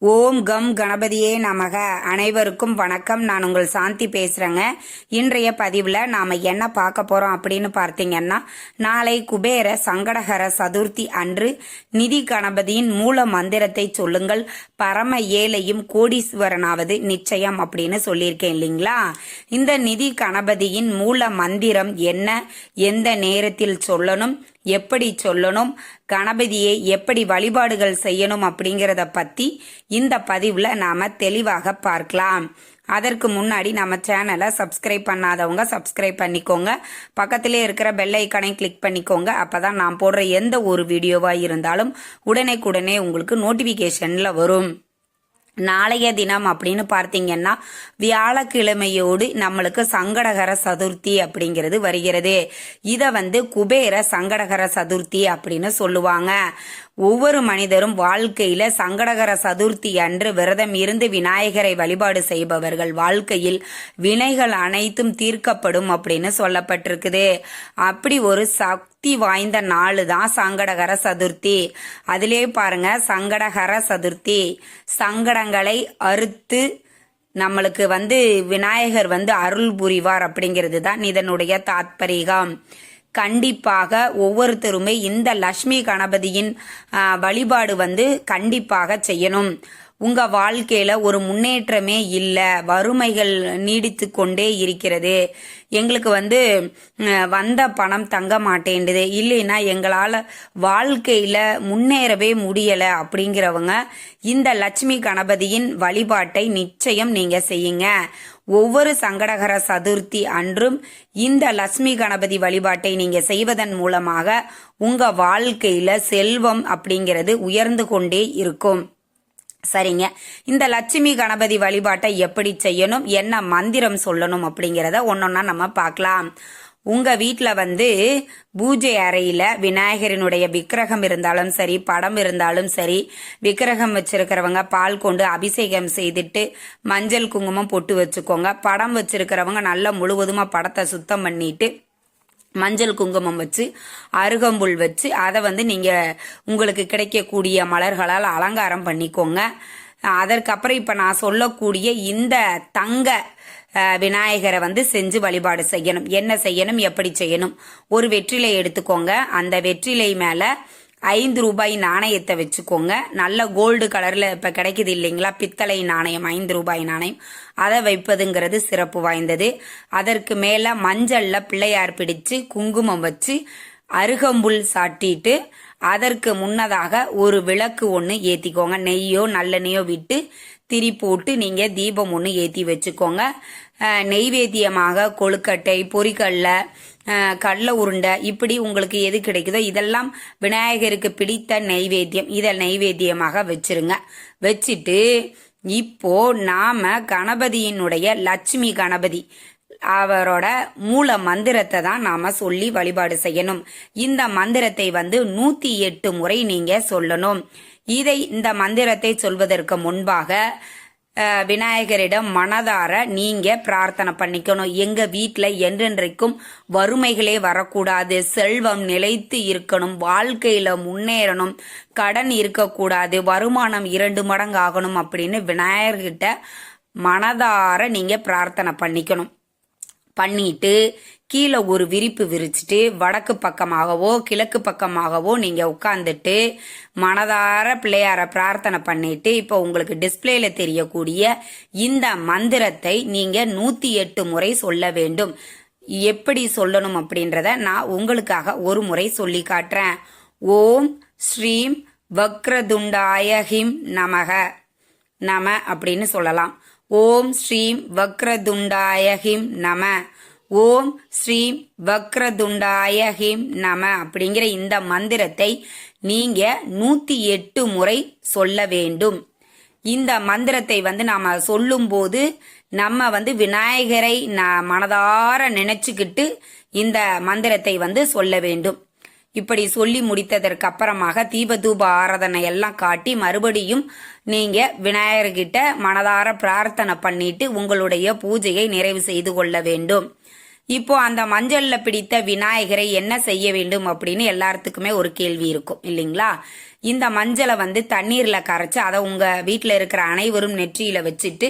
ஓம் come கணபதியே நமக. அனைவருக்கும் வணக்கம். நான் உங்கள் சாந்தி பேசுறேங்க. இன்றைய பதிவில் நாம என்ன பார்க்க போறோம் அப்படின்னு பார்த்தீங்கன்னா நாளை குபேர சங்கடகர சதுர்த்தி அன்று நிதி கணபதியின் மூல மந்திரத்தை சொல்லுங்கள். பரம ஏழையும் கோடீஸ்வரனாவது நிச்சயம் அப்படின்னு சொல்லியிருக்கேன் இல்லைங்களா? இந்த நிதி கணபதியின் மூல மந்திரம் என்ன? எந்த நேரத்தில் சொல்லணும்? எப்படி சொல்லணும் கணபதியை எப்படி வழிபாடுகள் செய்யணும் அப்படிங்கிறத பத்தி இந்த பதிவுல நாம தெளிவாக பார்க்கலாம். அதற்கு முன்னாடி நம்ம சேனலை சப்ஸ்கிரைப் பண்ணாதவங்க சப்ஸ்கிரைப் பண்ணிக்கோங்க. பக்கத்திலே இருக்கிற பெல் ஐக்கனை கிளிக் பண்ணிக்கோங்க. அப்பதான் நான் போடுற எந்த ஒரு வீடியோவாக இருந்தாலும் உடனே உங்களுக்கு நோட்டிஃபிகேஷனில் வரும். நாளைய தினம் அப்படின்னு பார்த்தீங்கன்னா வியாழக்கிழமையோடு நம்மளுக்கு சங்கடகர சதுர்த்தி அப்படிங்கிறது வருகிறது. இதை வந்து குபேர சங்கடகர சதுர்த்தி அப்படின்னு சொல்லுவாங்க. ஒவ்வொரு மனிதரும் வாழ்க்கையில சங்கடகர சதுர்த்தி அன்று விரதம் இருந்து விநாயகரை வழிபாடு செய்பவர்கள் வாழ்க்கையில் வினைகள் அனைத்தும் தீர்க்கப்படும் அப்படின்னு சொல்லப்பட்டிருக்குது. அப்படி ஒரு சக்தி வாய்ந்த நாள் தான் சங்கடகர சதுர்த்தி. அதிலே பாருங்க சங்கடகர சதுர்த்தி. சங்கடங்களை அறுத்து நம்மளுக்கு வந்து விநாயகர் வந்து அருள் புரிவார் அப்படிங்கிறது தான் இதனுடைய தாத்பரிகம். கண்டிப்பாக ஒவ்வொருத்தருமே இந்த லக்ஷ்மி கணபதியின் வழிபாடு வந்து கண்டிப்பாக செய்யணும். உங்க வாழ்க்கையில ஒரு முன்னேற்றமே இல்லை. வறுமைகள் நீடித்து கொண்டே இருக்கிறது. எங்களுக்கு வந்து வந்த பணம் தங்க மாட்டேண்டுது இல்லைன்னா எங்களால் வாழ்க்கையில முன்னேறவே முடியலை அப்படிங்கிறவங்க இந்த லட்சுமி கணபதியின் வழிபாட்டை நிச்சயம் நீங்க செய்யுங்க. ஒவ்வொரு சங்கடகர சதுர்த்தி அன்றும் இந்த லட்சுமி கணபதி வழிபாட்டை நீங்க செய்வதன் மூலமாக உங்க வாழ்க்கையில செல்வம் அப்படிங்கிறது உயர்ந்து கொண்டே இருக்கும். சரிங்க. இந்த லட்சுமி கணபதி வழிபாட்டை எப்படி செய்யணும் என்ன மந்திரம் சொல்லணும் அப்படிங்கிறத ஒன்னொன்னா நம்ம பார்க்கலாம். உங்க வீட்டில் வந்து பூஜை அறையில விநாயகரினுடைய விக்கிரகம் இருந்தாலும் சரி படம் இருந்தாலும் சரி விக்கிரகம் வச்சிருக்கிறவங்க பால் கொண்டு அபிஷேகம் செய்துட்டு மஞ்சள் குங்குமம் பொட்டு வச்சுக்கோங்க. படம் வச்சிருக்கிறவங்க நல்லா முழுவதுமா படத்தை சுத்தம் பண்ணிட்டு மஞ்சள் குங்குமம் வச்சு அருகம்புல் வச்சு அதை வந்து நீங்கள் உங்களுக்கு கிடைக்கக்கூடிய மலர்களால் அலங்காரம் பண்ணிக்கோங்க. அதற்கப்புறம் இப்போ நான் சொல்லக்கூடிய இந்த தங்க விநாயகரை வந்து செஞ்சு வழிபாடு செய்யணும். என்ன செய்யணும்? எப்படி செய்யணும்? ஒரு வெற்றிலை எடுத்துக்கோங்க. அந்த வெற்றிலை மேலே ஐந்து ரூபாய் நாணயத்தை வச்சுக்கோங்க. நல்ல கோல்டு கலரில் இப்போ கிடைக்குது இல்லைங்களா? பித்தளை நாணயம் ஐந்து ரூபாய் நாணயம். அதை வைப்பதுங்கிறது சிறப்பு வாய்ந்தது. அதற்கு மேலே மஞ்சளில் பிள்ளையார் பிடிச்சு குங்குமம் வச்சு அருகம்புல் சாட்டிட்டு அதற்கு முன்னதாக ஒரு விளக்கு ஒன்று ஏற்றிக்கோங்க நெய்யோ நல்லெண்ணெயோ விட்டு திரி போட்டு நீங்கள் தீபம் ஒன்று ஏற்றி வச்சுக்கோங்க. நெய்வேத்தியமாக கொழுக்கட்டை பொறிக்கல்ல கடல உருண்டை இப்படி உங்களுக்கு எது கிடைக்குதோ இதெல்லாம் விநாயகருக்கு பிடித்த நைவேத்தியம் இதை நைவேத்தியமாக வச்சிருங்க. வச்சுட்டு இப்போ நாம கணபதியினுடைய லட்சுமி கணபதி அவரோட மூல மந்திரத்தை தான் நாம சொல்லி வழிபாடு செய்யணும். இந்த மந்திரத்தை வந்து நூத்தி எட்டு முறை நீங்க சொல்லணும். இதை இந்த மந்திரத்தை சொல்வதற்கு முன்பாக விநாயகரிடம் மனதார நீங்க பிரார்த்தனை பண்ணிக்கணும். எங்க வீட்டில் என்றென்றைக்கும் வறுமைகளே வரக்கூடாது. செல்வம் நிலைத்து இருக்கணும். வாழ்க்கையில முன்னேறணும். கடன் இருக்கக்கூடாது. வருமானம் இரண்டு மடங்கு ஆகணும் அப்படின்னு விநாயகர்கிட்ட மனதார நீங்க பிரார்த்தனை பண்ணிக்கணும். பண்ணிட்டு கீழே ஒரு விரிப்பு விரிச்சிட்டு வடக்கு பக்கமாகவோ கிழக்கு பக்கமாகவோ நீங்கள் உட்காந்துட்டு மனதார பிள்ளையார பிரார்த்தனை பண்ணிட்டு இப்போ உங்களுக்கு டிஸ்பிளேல தெரியக்கூடிய இந்த மந்திரத்தை நீங்கள் நூற்றி எட்டு முறை சொல்ல வேண்டும். எப்படி சொல்லணும் அப்படின்றத நான் உங்களுக்காக ஒரு முறை சொல்லி காட்டுறேன். ஓம் ஸ்ரீம் வக்ரதுண்டாய ஹிம் நமக. நம அப்படின்னு சொல்லலாம். ஓம் ஸ்ரீம் வக்ரதுண்டாய ஹிம் நம. ஓம் ஸ்ரீம் வக்ரதுண்டாய ஹிம் நம அப்படிங்கிற இந்த மந்திரத்தை நீங்க நூத்தி எட்டு முறை சொல்ல வேண்டும். இந்த மந்திரத்தை வந்து நாம சொல்லும்போது நம்ம வந்து விநாயகரை நான் மனதார நினைச்சுக்கிட்டு இந்த மந்திரத்தை வந்து சொல்ல வேண்டும். இப்படி சொல்லி முடித்ததற்கு அப்புறமாக தீபதூப ஆராதனை எல்லாம் காட்டி மறுபடியும் நீங்க விநாயகர்கிட்ட மனதார பிரார்த்தனை பண்ணிட்டு உங்களுடைய பூஜையை நிறைவு செய்து கொள்ள வேண்டும். இப்போ அந்த மஞ்சள்ல பிடித்த விநாயகரை என்ன செய்ய வேண்டும் அப்படின்னு எல்லாத்துக்குமே ஒரு கேள்வி இருக்கும் இல்லைங்களா? இந்த மஞ்சளை வந்து தண்ணீர்ல கரைச்சு அதை உங்க வீட்டில் இருக்கிற அனைவரும் நெற்றியில வச்சுட்டு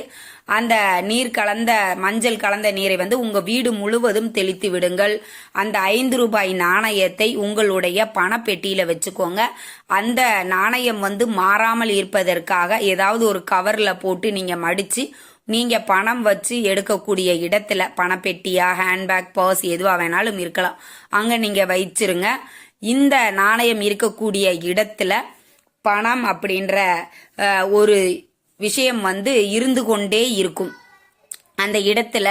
அந்த நீர் கலந்த மஞ்சள் கலந்த நீரை வந்து உங்க வீடு முழுவதும் தெளித்து விடுங்கள். அந்த ஐந்து ரூபாய் நாணயத்தை உங்களுடைய பணப்பெட்டியில வச்சுக்கோங்க. அந்த நாணயம் வந்து மாறாமல் இருப்பதற்காக ஏதாவது ஒரு கவர்ல போட்டு நீங்க மடிச்சு நீங்க பணம் வச்சு எடுக்கக்கூடிய இடத்துல பணப்பெட்டியா ஹேண்ட்பேக் பர்ஸ் எதுவாக வேணாலும் இருக்கலாம். அங்க நீங்க வச்சிருங்க. இந்த நாணயம் இருக்கக்கூடிய இடத்துல பணம் அப்படின்ற ஒரு விஷயம் வந்து இருந்து கொண்டே இருக்கும். அந்த இடத்துல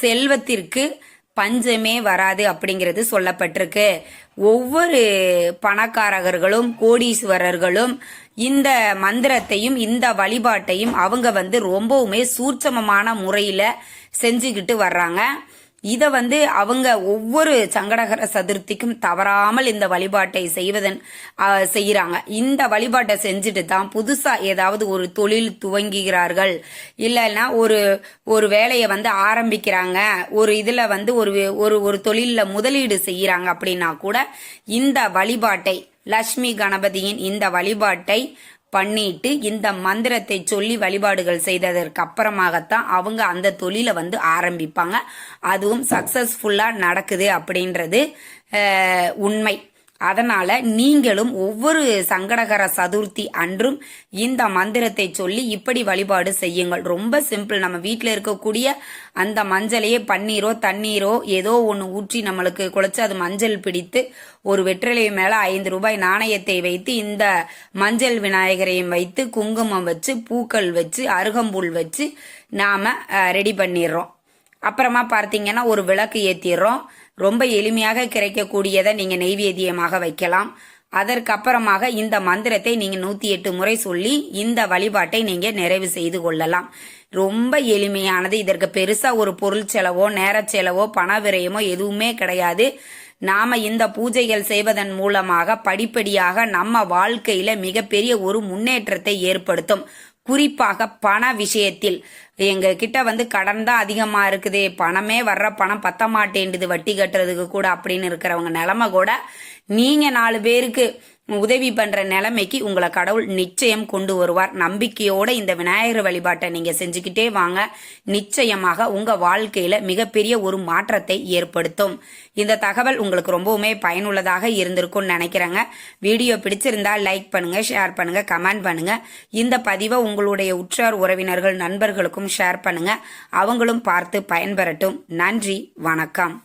செல்வத்திற்கு பஞ்சமே வராது அப்படிங்கிறது சொல்லப்பட்டிருக்கு. ஒவ்வொரு பணக்காரர்களும் கோடீஸ்வரர்களும் இந்த மந்திரத்தையும் இந்த வழிபாட்டையும் அவங்க வந்து ரொம்பவுமே சூட்சமமான முறையில செஞ்சுக்கிட்டு வர்றாங்க. இதை வந்து அவங்க ஒவ்வொரு சங்கடகர சதுர்த்திக்கும் தவறாமல் இந்த வழிபாட்டை செய்வதன் செய்கிறாங்க. இந்த வழிபாட்டை செஞ்சுட்டு தான் புதுசாக ஏதாவது ஒரு தொழில் துவங்குகிறார்கள். இல்லைன்னா ஒரு ஒரு வேலையை வந்து ஆரம்பிக்கிறாங்க. ஒரு இதில் வந்து ஒரு ஒரு ஒரு தொழிலில் முதலீடு செய்கிறாங்க அப்படின்னா கூட இந்த வழிபாட்டை லக்ஷ்மி கணபதியின் இந்த வழிபாட்டை பண்ணிட்டு இந்த மந்திரத்தை சொல்லி வழிபாடுகள் செய்ததற்கு அப்புறமாகத்தான் அவங்க அந்த தொழிலை வந்து ஆரம்பிப்பாங்க. அதுவும் சக்சஸ்ஃபுல்லாக நடக்குது அப்படின்றது உண்மை. அதனால நீங்களும் ஒவ்வொரு சங்கடகர சதுர்த்தி அன்றும் இந்த மந்திரத்தை சொல்லி இப்படி வழிபாடு செய்யுங்கள். ரொம்ப சிம்பிள். நம்ம வீட்டில் இருக்கக்கூடிய அந்த மஞ்சளையே பன்னீரோ தண்ணீரோ ஏதோ ஒன்று ஊற்றி நம்மளுக்கு குழைச்சு அது மஞ்சள் பிடித்து ஒரு வெற்றிலை மேலே ஐந்து ரூபாய் நாணயத்தை வைத்து இந்த மஞ்சள் விநாயகரையும் வைத்து குங்குமம் வச்சு பூக்கள் வச்சு அருகம்புல் வச்சு நாம ரெடி பண்ணிடுறோம். அப்புறமா பார்த்தீங்கன்னா ஒரு விளக்கு ஏற்றிடுறோம் ரொம்ப எளிமையாக கிடைக்கக்கூடியதை நீங்கள் நெய்வேத்தியமாக வைக்கலாம். அதற்கப்புறமாக இந்த மந்திரத்தை நீங்கள் நூற்றி எட்டு முறை சொல்லி இந்த வழிபாட்டை நீங்கள் நிறைவு செய்து கொள்ளலாம். ரொம்ப எளிமையானது. இதற்கு பெருசாக ஒரு பொருள் செலவோ நேரச் செலவோ பண விரயமோ எதுவுமே கிடையாது. நாம இந்த பூஜைகள் செய்வதன் மூலமாக படிப்படியாக நம்ம வாழ்க்கையில மிகப்பெரிய ஒரு முன்னேற்றத்தை ஏற்படுத்தும். குறிப்பாக பண விஷயத்தில். எங்க கிட்ட வந்து கடன் தான் அதிகமா இருக்குது. பணமே வர்ற பணம் பத்த மாட்டேன்டுது வட்டி கட்டுறதுக்கு கூட அப்படின்னு இருக்கிறவங்க நிலைமை கூட நீங்க நாலு பேருக்கு உதவி பண்ற நிலைமைக்கு உங்களை கடவுள் நிச்சயம் கொண்டு வருவார். நம்பிக்கையோட இந்த விநாயகர் வழிபாட்டை நீங்க செஞ்சுக்கிட்டே வாங்க. நிச்சயமாக உங்க வாழ்க்கையில மிகப்பெரிய ஒரு மாற்றத்தை ஏற்படுத்தும். இந்த தகவல் உங்களுக்கு ரொம்பவுமே பயனுள்ளதாக இருந்திருக்கும்னு நினைக்கிறேங்க. வீடியோ பிடிச்சிருந்தா லைக் பண்ணுங்க ஷேர் பண்ணுங்க கமெண்ட் பண்ணுங்க. இந்த பதிவை உங்களுடைய உற்றார் உறவினர்கள் நண்பர்களுக்கும் ஷேர் பண்ணுங்க. அவங்களும் பார்த்து பயன்பெறட்டும். நன்றி வணக்கம்.